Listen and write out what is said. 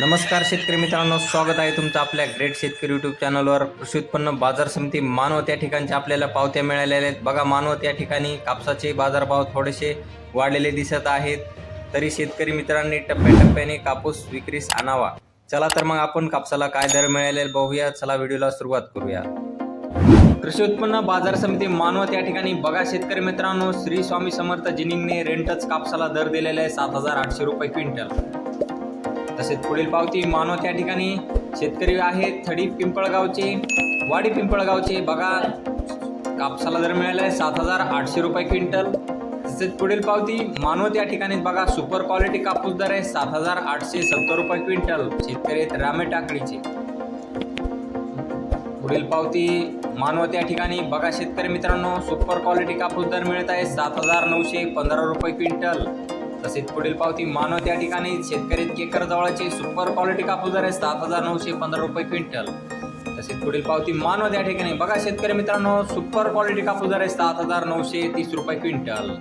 नमस्कार शेतकरी मित्रांनो स्वागत आहे तुमचं आपल्या ग्रेट शेतकरी यूट्यूब चॅनलवर कृषी उत्पन्न बाजार समिती मानव त्या ठिकाणच्या आपल्याला पावत्या मिळालेल्या आहेत. बघा मानव त्या ठिकाणी कापसाचे बाजारभाव थोडेसे वाढलेले दिसत आहेत. तरी शेतकरी मित्रांनी टप्प्याटप्प्याने कापूस विक्रीस आणावा. चला तर मग आपण कापसाला काय दर मिळाले बघूया. चला व्हिडिओला सुरुवात करूया. कृषी उत्पन्न बाजार समिती मानव त्या ठिकाणी बघा शेतकरी मित्रांनो श्री स्वामी समर्थ जिनिंगने रेंटच कापसाला दर दिलेला आहे सात हजार आठशे रुपये क्विंटल. तसेच पुढील पावती मानव त्या ठिकाणी. शेतकरी आहेत थडी पिंपळगावचे. वाडी पिंपळगावचे. बघा कापसाला दर मिळाला आहे सात हजार आठशे रुपये क्विंटल. तसेच पुढील पावती मानवत या ठिकाणी बघा सुपर क्वालिटी कापूस दर आहे सात हजार आठशे सत्तर रुपये क्विंटल. शेतकरी आहेत रामे टाकडीचे. पुढील पावती मानवत या ठिकाणी. बघा शेतकरी मित्रांनो सुपर क्वालिटी कापूस दर मिळत आहे सात हजार नऊशे पंधरा रुपये क्विंटल. तसेच पुढील पावती मानव त्या ठिकाणी शेतकरी केकर जवळचे सुपर क्वालिटी कापूस दर आहे सात हजार नऊशे पंधरा रुपये क्विंटल. तसेच पुढील पावती मानव त्या ठिकाणी. बघा शेतकरी मित्रांनो सुपर क्वालिटी कापूस दर आहे सात हजार नऊशे तीस रुपये क्विंटल.